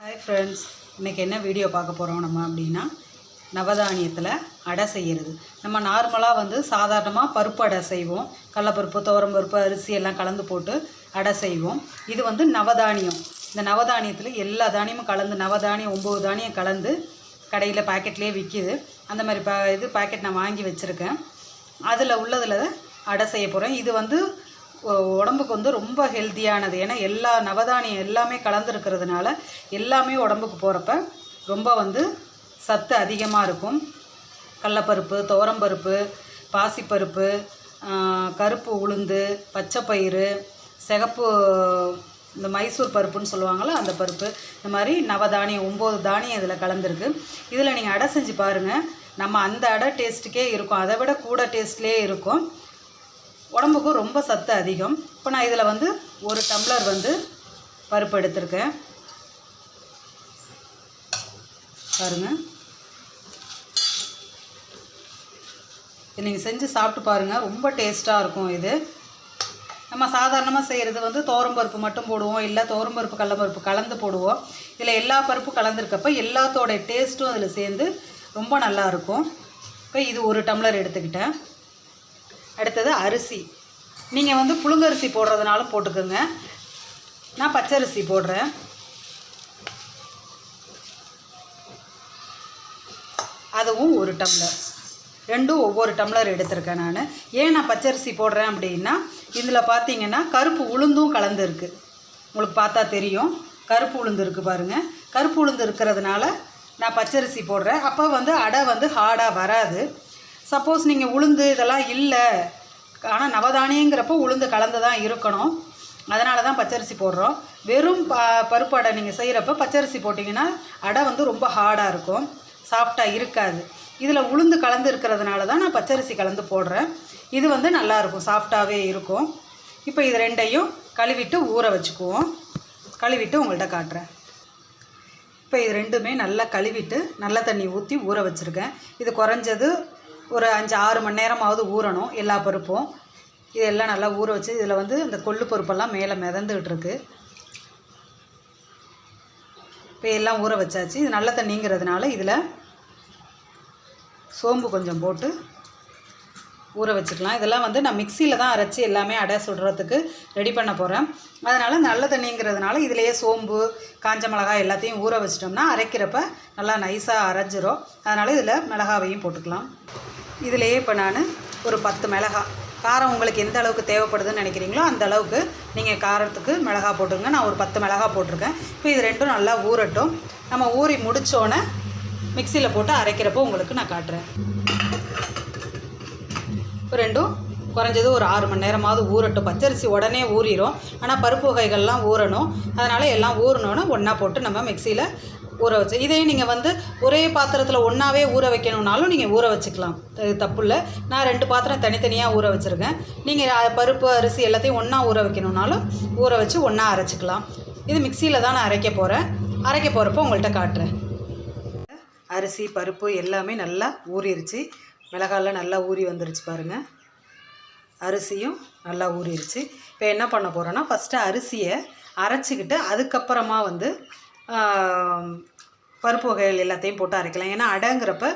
Hi friends இன்றைக்கி என்ன video பார்க்க போகிறோம் நம்ம அப்படின்னா நவதானியத்தில் அடை செய்கிறது நம்ம நார்மலாக வந்து சாதாரணமாக பருப்பு அடை செய்வோம். கடலப்பருப்பு துவரம்பருப்பு அரிசி எல்லாம் கலந்து போட்டு அடை செய்வோம். இது வந்து நவதானியம். இந்த நவதானியத்தில் எல்லா தானியமும் கலந்து நவதானியம் ஒம்பது தானியம் கலந்து கடையில் பாக்கெட்லேயே விற்கிது அந்த மாதிரி பா இது பாக்கெட் நான் வாங்கி வச்சுருக்கேன். அதில் உள்ளதில் அடை செய்ய போகிறேன் இது வந்து உடம்புக்கு வந்து ரொம்ப ஹெல்த்தியானது ஏன்னா எல்லா நவதானியம் எல்லாமே கலந்துருக்கிறதுனால எல்லாமே உடம்புக்கு போகிறப்ப ரொம்ப வந்து சத்து அதிகமாக இருக்கும். கடலப்பருப்பு துவரம்பருப்பு பாசிப்பருப்பு கருப்பு உளுந்து பச்சைப்பயிறு சிகப்பு இந்த மைசூர் பருப்புன்னு சொல்லுவாங்கள்ல அந்த பருப்பு. இந்த மாதிரி நவதானியம் ஒம்பது தானியம் இதில் கலந்துருக்கு. இதில் நீங்கள் அடை செஞ்சு பாருங்கள் நம்ம அந்த அடை டேஸ்ட்டுக்கே இருக்கும். அதை விட கூட டேஸ்ட்லேயே இருக்கும். உடம்புக்கும் ரொம்ப சத்து அதிகம். இப்போ நான் இதில் வந்து ஒரு டம்ளர் வந்து பருப்பு எடுத்திருக்கேன். பாருங்கள் இது நீங்கள் செஞ்சு சாப்பிட்டு பாருங்கள் ரொம்ப டேஸ்ட்டாக இருக்கும் இது. நம்ம சாதாரணமாக செய்கிறது வந்து பருப்பு மட்டும் போடுவோம். இல்லை பருப்பு கடலப்பருப்பு கலந்து போடுவோம். இதில் எல்லா பருப்பும் கலந்துருக்கப்ப எல்லாத்தோட டேஸ்ட்டும் அதில் சேர்ந்து ரொம்ப நல்லா இருக்கும். இப்போ இது ஒரு டம்ளர் எடுத்துக்கிட்டேன். அடுத்தது அரிசி. நீங்கள் வந்து புழுங்கரிசி போடுறதுனாலும் போட்டுக்கோங்க. நான் பச்சரிசி போடுறேன். அதுவும் ஒரு டம்ளர். ரெண்டும் ஒவ்வொரு டம்ளர் எடுத்திருக்கேன் நான். ஏன் நான் பச்சரிசி போடுறேன் அப்படின்னா இதில் பார்த்தீங்கன்னா கருப்பு உளுந்தும் கலந்துருக்கு. உங்களுக்கு பார்த்தா தெரியும். கருப்பு உளுந்து இருக்குது பாருங்கள் கருப்பு உளுந்து இருக்கிறதுனால நான் பச்சரிசி போடுறேன். அப்போ வந்து அடை வந்து ஹார்டாக வராது. சப்போஸ் நீங்கள் உளுந்து இதெல்லாம் இல்லை. ஆனால் நவதானியங்கிறப்போ உளுந்து கலந்து தான் இருக்கணும். அதனால தான் பச்சரிசி போடுறோம். வெறும் ப பருப்பு அடை நீங்கள் செய்கிறப்ப பச்சரிசி போட்டிங்கன்னா அடை வந்து ரொம்ப ஹார்டாக இருக்கும். சாஃப்டாக இருக்காது. இதில் உளுந்து கலந்து இருக்கிறதுனால தான் நான் பச்சரிசி கலந்து போடுறேன். இது வந்து நல்லாயிருக்கும் சாஃப்டாகவே இருக்கும். இப்போ இது ரெண்டையும் கழுவிட்டு ஊற வச்சுக்குவோம். கழுவிட்டு உங்கள்கிட்ட காட்டுறேன். இப்போ இது ரெண்டுமே நல்லா கழுவிட்டு நல்ல தண்ணி ஊற்றி ஊற வச்சுருக்கேன். இது குறைஞ்சது ஒரு அஞ்சு ஆறு மணி நேரமாவது ஊறணும் எல்லா பருப்பும். இதெல்லாம் நல்லா ஊற வச்சு இதில் வந்து இந்த கொள்ளு பருப்பெல்லாம் மேலே மிதந்துக்கிட்டு இருக்கு இப்போ எல்லாம் ஊற வச்சாச்சு. இது நல்ல தண்ணிங்கிறதுனால இதில் சோம்பு கொஞ்சம் போட்டு ஊற வச்சுக்கலாம். இதெல்லாம் வந்து நான் மிக்சியில் தான் அரைச்சி எல்லாமே அடை சுடுறதுக்கு ரெடி பண்ண போகிறேன் அதனால் நல்ல தண்ணிங்கிறதுனால இதிலேயே சோம்பு காஞ்ச மிளகாய் எல்லாத்தையும் ஊற வச்சிட்டோம்னா அரைக்கிறப்ப நல்லா நைஸாக அரைஞ்சிரும். அதனால் இதில் மிளகாவையும் போட்டுக்கலாம். இதிலேயே இப்போ நான் ஒரு பத்து மிளகாய். காரம் உங்களுக்கு எந்த அளவுக்கு தேவைப்படுதுன்னு நினைக்கிறீங்களோ அந்த அளவுக்கு நீங்கள் காரத்துக்கு மிளகா போட்டுருங்க நான் ஒரு பத்து மிளகா போட்டிருக்கேன். இப்போ இது ரெண்டும் நல்லா ஊறட்டும். நம்ம ஊறி முடித்தோன்னே மிக்சியில் போட்டு அரைக்கிறப்போ உங்களுக்கு நான் காட்டுறேன். ரெண்டும் குறைஞ்சது ஒரு ஆறு மணி நேரமாவது ஊறட்டும். பச்சரிசி உடனே ஊறிடும் ஆனால் பருப்பு வகைகள்லாம் ஊறணும். அதனால் எல்லாம் ஊறணுன்னு ஒன்றா போட்டு நம்ம மிக்சியில் ஊற வச்சு இதையும் நீங்கள் வந்து ஒரே பாத்திரத்தில் ஒன்றாவே ஊற வைக்கணுன்னாலும் நீங்கள் ஊற வச்சுக்கலாம். இது தப்பு இல்லை. நான் ரெண்டு பாத்திரம் தனித்தனியாக ஊற வச்சுருக்கேன். நீங்கள் பருப்பு அரிசி எல்லாத்தையும் ஒன்றா ஊற வைக்கணுன்னாலும் ஊற வச்சு ஒன்றா அரைச்சிக்கலாம். இது மிக்சியில் தான் நான் அரைக்க போகிறேன் அரைக்க போகிறப்போ உங்கள்கிட்ட காட்டுறேன். அரிசி பருப்பு எல்லாமே நல்லா ஊறிடுச்சு மிளகாலாம் நல்லா ஊறி வந்துருச்சு பாருங்கள் அரிசியும் நல்லா ஊறிடுச்சு இப்போ என்ன பண்ண போகிறோன்னா ஃபஸ்ட்டு அரிசியை அரைச்சிக்கிட்டு அதுக்கப்புறமா வந்து பருப்பு வகைகள் எல்லாத்தையும் போட்டு அரைக்கலாம். ஏன்னா அடைங்கிறப்ப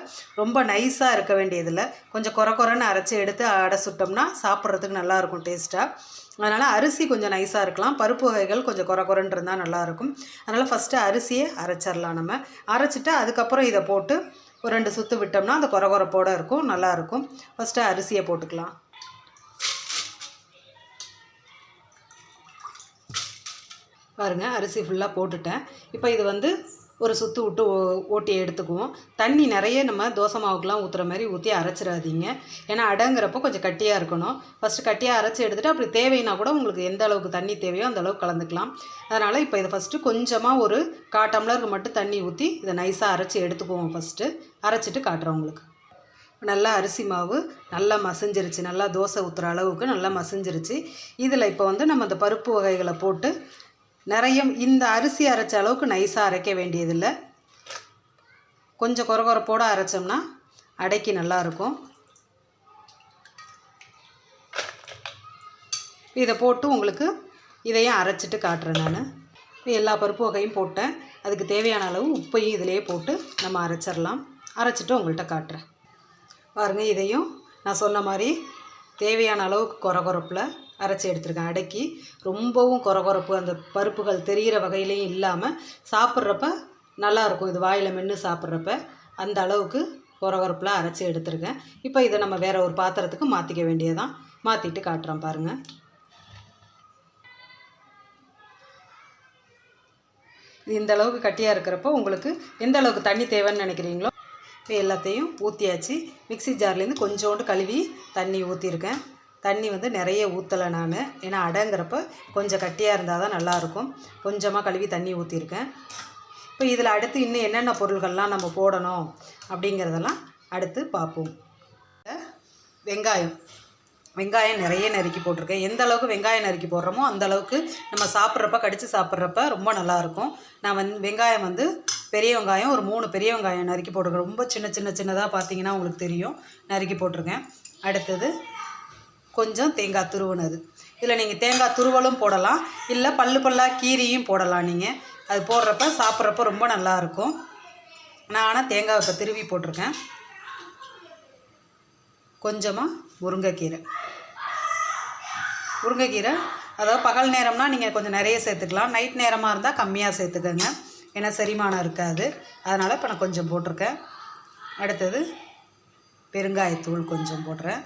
ரொம்ப நைஸாக இருக்க வேண்டியதில்லை. கொஞ்சம் குறை குறைன்னு அரைச்சி எடுத்து அடை சுட்டோம்னா சாப்பிட்றதுக்கு நல்லாயிருக்கும் டேஸ்ட்டாக அதனால் அரிசி கொஞ்சம் நைஸாக இருக்கலாம். பருப்பு வகைகள் கொஞ்சம் குறை குறைன்னு இருந்தால் நல்லாயிருக்கும் அதனால் ஃபஸ்ட்டு அரிசியை அரைச்சிடலாம் நம்ம. அரைச்சிட்டு அதுக்கப்புறம் இதை போட்டு ஒரு ரெண்டு சுற்று விட்டோம்னா அந்த குறை குறைப்போட இருக்கும். நல்லாயிருக்கும் ஃபஸ்ட்டு அரிசியை போட்டுக்கலாம். பாருங்கள் அரிசி ஃபுல்லாக போட்டுட்டேன். இப்போ இது வந்து ஒரு சுற்று விட்டு ஓ- ஓட்டி எடுத்துக்குவோம். தண்ணி நிறைய நம்ம தோசை மாவுக்கெலாம் ஊற்றுற மாதிரி ஊற்றி அரைச்சிடாதீங்க. ஏன்னா அடங்குறப்போ கொஞ்சம் கட்டியாக இருக்கணும். ஃபஸ்ட்டு கட்டியாக அரைச்சி எடுத்துகிட்டு அப்படி தேவைன்னா கூட உங்களுக்கு எந்த அளவுக்கு தண்ணி தேவையோ அந்த அளவுக்கு கலந்துக்கலாம். அதனால் இப்போ இதை ஃபஸ்ட்டு கொஞ்சமாக ஒரு கா டம்ளருக்கு மட்டும் தண்ணி ஊற்றி இதை நைஸாக அரைச்சி எடுத்துக்குவோம் ஃபஸ்ட்டு அரைச்சிட்டு காட்டுறோம் உங்களுக்கு. நல்லா அரிசி மாவு நல்லா மசிஞ்சிருச்சு. நல்லா தோசை ஊற்றுற அளவுக்கு நல்லா மசிஞ்சிருச்சு. இதில் இப்போ வந்து நம்ம அந்த பருப்பு வகைகளை போட்டு நிறைய இந்த அரிசி அரைச்ச அளவுக்கு நைஸாக அரைக்க வேண்டியதில்லை. கொஞ்சம் குறகுறப்போடு அரைச்சோம்னா அடைக்கி நல்லாயிருக்கும். இதை போட்டு உங்களுக்கு இதையும் அரைச்சிட்டு காட்டுறேன் நான். எல்லா பருப்பு வகையும் போட்டேன். அதுக்கு தேவையான அளவு உப்பையும் இதிலேயே போட்டு நம்ம அரைச்சிடலாம். அரைச்சிட்டு உங்கள்கிட்ட காட்டுறேன். பாருங்கள் இதையும் நான் சொன்ன மாதிரி தேவையான அளவுக்கு குறகுறப்பில் அரைச்சி எடுத்துருக்கேன். அடக்கி ரொம்பவும் குறகுறப்பு அந்த பருப்புகள் தெரிகிற வகையிலையும் இல்லாமல் சாப்பிட்றப்ப நல்லாயிருக்கும் இது வாயில் மென்று சாப்பிட்றப்ப அந்த அளவுக்கு கொரகொரப்பில் அரைச்சி எடுத்திருக்கேன். இப்போ இதை நம்ம வேறு ஒரு பாத்திரத்துக்கு மாற்றிக்க வேண்டியதான் மாற்றிட்டு காட்டுறேன் பாருங்கள் இந்த அளவுக்கு கட்டியாக இருக்கிறப்போ உங்களுக்கு எந்த அளவுக்கு தண்ணி தேவைன்னு நினைக்கிறீங்களோ இப்போ எல்லாத்தையும் ஊற்றியாச்சு மிக்ஸி ஜார்லேருந்து கொஞ்சோண்டு கழுவி தண்ணி ஊற்றிருக்கேன் தண்ணி வந்து நிறைய ஊற்றலை நான். ஏன்னா அடங்கிறப்ப கொஞ்சம் கட்டியாக இருந்தால் தான் நல்லாயிருக்கும் கொஞ்சமாக கழுவி தண்ணி ஊற்றிருக்கேன் இப்போ இதில் அடுத்து இன்னும் என்னென்ன பொருள்கள்லாம் நம்ம போடணும் அப்படிங்கிறதெல்லாம் அடுத்து பார்ப்போம். வெங்காயம். வெங்காயம் நிறைய நறுக்கி போட்டிருக்கேன். எந்த அளவுக்கு வெங்காயம் நறுக்கி போடுறோமோ அந்த அளவுக்கு நம்ம சாப்பிட்றப்ப கடித்து சாப்பிட்றப்ப ரொம்ப நல்லாயிருக்கும் நான் வந்து வெங்காயம் வந்து பெரிய வெங்காயம் ஒரு மூணு பெரிய வெங்காயம் நறுக்கி போட்டிருக்கேன். ரொம்ப சின்ன சின்ன சின்னதாக பார்த்தீங்கன்னா உங்களுக்கு தெரியும். நறுக்கி போட்டிருக்கேன். அடுத்தது கொஞ்சம் தேங்காய் துருவுனது. இதில் நீங்கள் தேங்காய் துருவலும் போடலாம். இல்லை பல்லு பல்லாக கீரியும் போடலாம் நீங்கள் அது போடுறப்ப சாப்பிட்றப்ப ரொம்ப நல்லாயிருக்கும் நான் ஆனால் தேங்காய் இப்போ திருவி போட்டிருக்கேன். கொஞ்சமாக முருங்கைக்கீரை. முருங்கைக்கீரை அதாவது பகல் நேரம்னா நீங்கள் கொஞ்சம் நிறைய சேர்த்துக்கலாம். நைட் நேரமாக இருந்தால் கம்மியாக சேர்த்துக்கோங்க. ஏன்னா செரிமானம் இருக்காது. அதனால் இப்போ நான் கொஞ்சம் போட்டிருக்கேன். அடுத்தது பெருங்காயத்தூள் கொஞ்சம் போடுறேன்.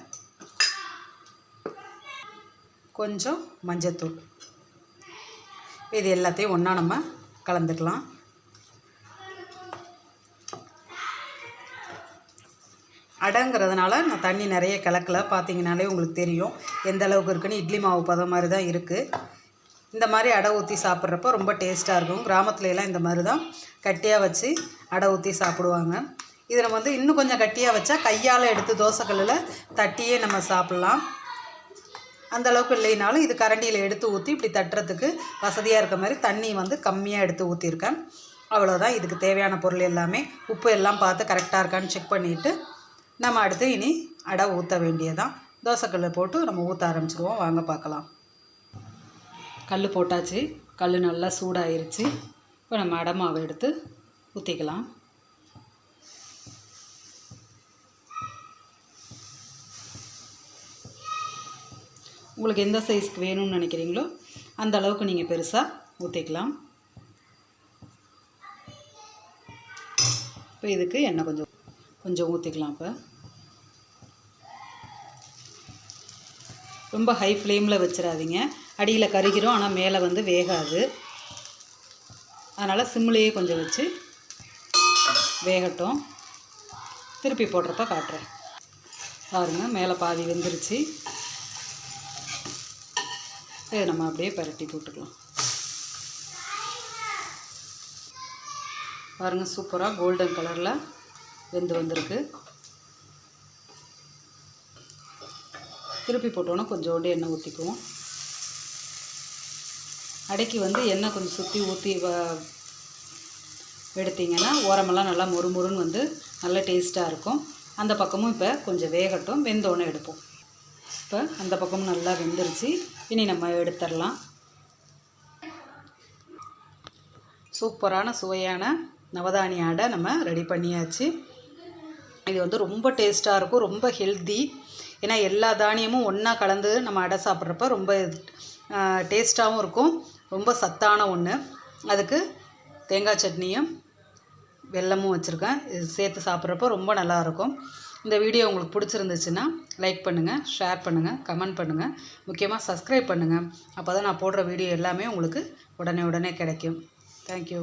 கொஞ்சம் மஞ்சத்தூள். இது எல்லாத்தையும் ஒன்றா நம்ம கலந்துக்கலாம். அடங்கிறதுனால நான் தண்ணி நிறைய கலக்கலை. பார்த்தீங்கனாலே உங்களுக்கு தெரியும். எந்த அளவுக்கு இருக்குன்னு இட்லி மாவு பதம் மாதிரி தான் இருக்குது இந்த மாதிரி அடை ஊற்றி சாப்பிட்றப்ப ரொம்ப டேஸ்ட்டாக இருக்கும். கிராமத்துலலாம் இந்த மாதிரி தான் கட்டியாக வச்சு அடை ஊற்றி சாப்பிடுவாங்க. இதில் வந்து இன்னும் கொஞ்சம் கட்டியாக வச்சா கையால் எடுத்து தோசைக்கல்லில் தட்டியே நம்ம சாப்பிட்லாம். அந்த அளவுக்கு இல்லைனாலும் இது கரண்டியில் எடுத்து ஊற்றி இப்படி தட்டுறதுக்கு வசதியாக இருக்க மாதிரி தண்ணி வந்து கம்மியாக எடுத்து ஊற்றிருக்கேன் அவ்வளோதான் இதுக்கு தேவையான பொருள் எல்லாமே உப்பு எல்லாம் பார்த்து கரெக்டாக இருக்கான்னு செக் பண்ணிவிட்டு நம்ம அடுத்து இனி அடை ஊற்ற வேண்டியதான் தோசைக்கல் போட்டு நம்ம ஊற்ற ஆரம்பிச்சிருவோம். வாங்க பார்க்கலாம். கல் போட்டாச்சு. கல் நல்லா சூடாயிருச்சு. இப்போ நம்ம அடை மாவு எடுத்து ஊற்றிக்கலாம் உங்களுக்கு எந்த சைஸ்க்கு வேணும்னு நினைக்கிறீங்களோ அந்த அளவுக்கு நீங்கள் பெருசாக ஊற்றிக்கலாம் இப்போ இதுக்கு எண்ணெய் கொஞ்சம் கொஞ்சம் ஊற்றிக்கலாம் இப்போ. ரொம்ப ஹை ஃப்ளேமில் வச்சிடாதீங்க. அடியில் கருகிறோம் ஆனால் மேலே வந்து வேகாது. அதனால் சிம்லேயே கொஞ்சம் வச்சு வேகட்டும். திருப்பி போடுறப்ப காட்டுறேன். பாருங்கள் மேலே பாதி வெந்துருச்சு. இதை நம்ம அப்படியே பரட்டி போட்டுக்கலாம். பாருங்கள் சூப்பராக கோல்டன் கலரில் வெந்து வந்திருக்கு. திருப்பி போட்டோன்னா கொஞ்சோண்டு எண்ணெய் ஊற்றிக்குவோம் அடைக்கி வந்து எண்ணெய் கொஞ்சம் சுற்றி ஊற்றி வ எடுத்திங்கன்னா ஓரமெல்லாம் நல்லா மொறுமொறுன்னு வந்து நல்ல டேஸ்ட்டாக இருக்கும். அந்த பக்கமும் இப்போ கொஞ்சம் வேகட்டும். வெந்தோன்னே எடுப்போம். இப்போ அந்த பக்கமும் நல்லா வெந்துருச்சு. இனி நம்ம எடுத்துடலாம். சூப்பரான சுவையான நவதானிய அடை நம்ம ரெடி பண்ணியாச்சு. இது வந்து ரொம்ப டேஸ்ட்டாக இருக்கும் ரொம்ப ஹெல்த்தி ஏன்னா எல்லா தானியமும் ஒன்றா கலந்து நம்ம அடை சாப்பிட்றப்ப ரொம்ப டேஸ்ட்டாகவும் இருக்கும். ரொம்ப சத்தான ஒன்று அதுக்கு தேங்காய் சட்னியும் வெல்லமும் வச்சுருக்கேன். இது சேர்த்து சாப்பிட்றப்போ ரொம்ப நல்லாயிருக்கும் இந்த வீடியோ உங்களுக்கு பிடிச்சிருந்துச்சுன்னா லைக் பண்ணுங்கள் ஷேர் பண்ணுங்கள் கமெண்ட் பண்ணுங்கள் முக்கியமாக சப்ஸ்கிரைப் பண்ணுங்கள் அப்போ தான் நான் போடுற வீடியோ எல்லாமே உங்களுக்கு உடனே உடனே கிடைக்கும். தேங்க்யூ